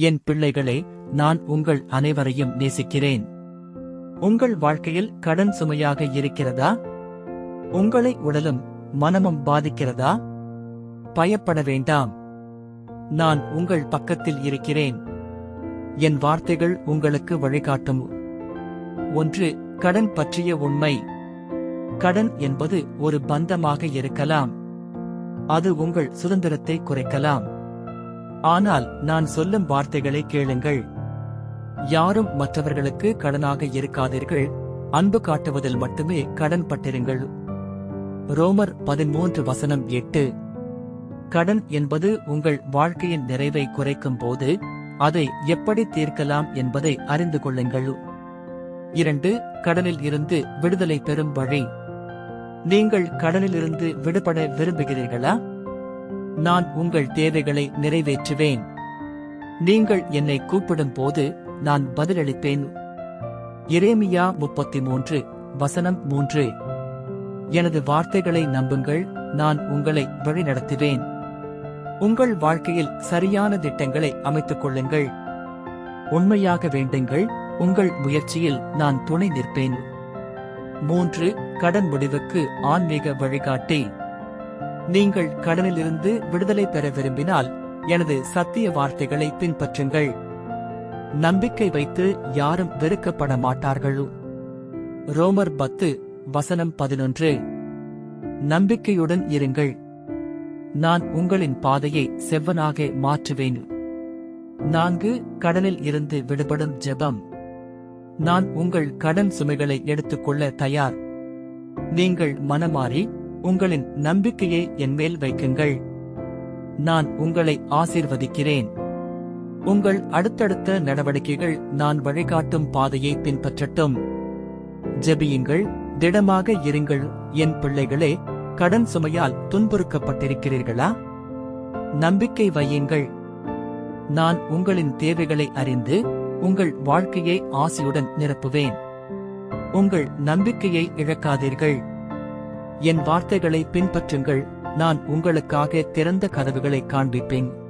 என் பிள்ளைகளே நான் உங்கள் அனைவரையும் நேசிக்கிறேன். உங்கள் வாழ்க்கையில் கடன் சுமையாக இருக்கிறதா? உங்களை உடலும் மனமும் பாதிக்கிறதா? பயப்பட வேண்டாம். நான் உங்கள் பக்கத்தில் இருக்கிறேன். என் வார்த்தைகள் உங்களுக்கு வழிகாட்டும். ஒன்று கடன் பற்றிய உண்மை. கடன் என்பது ஒரு பந்தமாக இருக்கலாம். அது உங்கள் சுதந்திரத்தை குறைக்கலாம். ஆனால் நான் சொல்லும் வார்த்தைகளை கேளுங்கள். யாரும் மற்றவர்களுக்கு கடனாக இருக்காதீர்கள். அன்பு காட்டுவதில் மட்டுமே கடன் பட்டிருங்கள். ரோமர் பதிமூன்று வசனம் எட்டு. கடன் என்பது உங்கள் வாழ்க்கையின் நிறைவை குறைக்கும் போது அதை எப்படி தீர்க்கலாம் என்பதை அறிந்து கொள்ளுங்கள். இரண்டு கடனில் இருந்து விடுதலை பெறும் வழி. நீங்கள் கடனிலிருந்து விடுபட விரும்புகிறீர்களா? நான் உங்கள் தேவைகளை நிறைவேற்றுவேன். நீங்கள் என்னை கூப்பிடும் போது நான் பதிலளிப்பேன். இரேமியா முப்பத்தி மூன்று வசனம் மூன்று. எனது வார்த்தைகளை நம்புங்கள் நான் உங்களை வழிநடத்துவேன். உங்கள் வாழ்க்கையில் சரியான திட்டங்களை அமைத்துக் கொள்ளுங்கள். உண்மையாக வேண்டுங்கள் உங்கள் முயற்சியில் நான் துணை நிற்பேன். மூன்று கடன் முடிவுக்கு ஆன்மீக வழிகாட்டி. நீங்கள் கடனிலிருந்து விடுதலை பெற விரும்பினால் எனது சத்திய வார்த்தைகளை பின்பற்றுங்கள். நம்பிக்கை வைத்து யாரும் வெறுக்கப்பட மாட்டார்களோ? ரோமர் பத்து வசனம் பதினொன்று. நம்பிக்கையுடன் இருங்கள். நான் உங்களின் பாதையை செவ்வனாக மாற்றுவேன். நான்கு கடனில் இருந்து விடுபடும் ஜெபம். நான் உங்கள் கடன் சுமைகளை எடுத்துக்கொள்ள தயார். நீங்கள் மனமாறி உங்களின் நம்பிக்கையை என்மேல் வைக்குங்கள். நான் உங்களை ஆசீர்வதிக்கிறேன். உங்கள் அடுத்தடுத்த நடவடிக்கைகள் நான் வழிகாட்டும் பாதையை பின்பற்றட்டும். ஜெபியுங்கள் திடமாக இருங்கள் என் பிள்ளைகளே கடன் சுமையால் துன்புறுக்கப்பட்டிருக்கிறீர்களா? நம்பிக்கை வையுங்கள். நான் உங்களின் தேவைகளை அறிந்து உங்கள் வாழ்க்கையை ஆசையுடன் நிரப்புவேன். உங்கள் நம்பிக்கையை இழக்காதீர்கள். என் வார்த்தைகளை பின்பற்றுங்கள் நான் உங்களுக்காக திறந்த கதவுகளை காண்பிப்பேன்.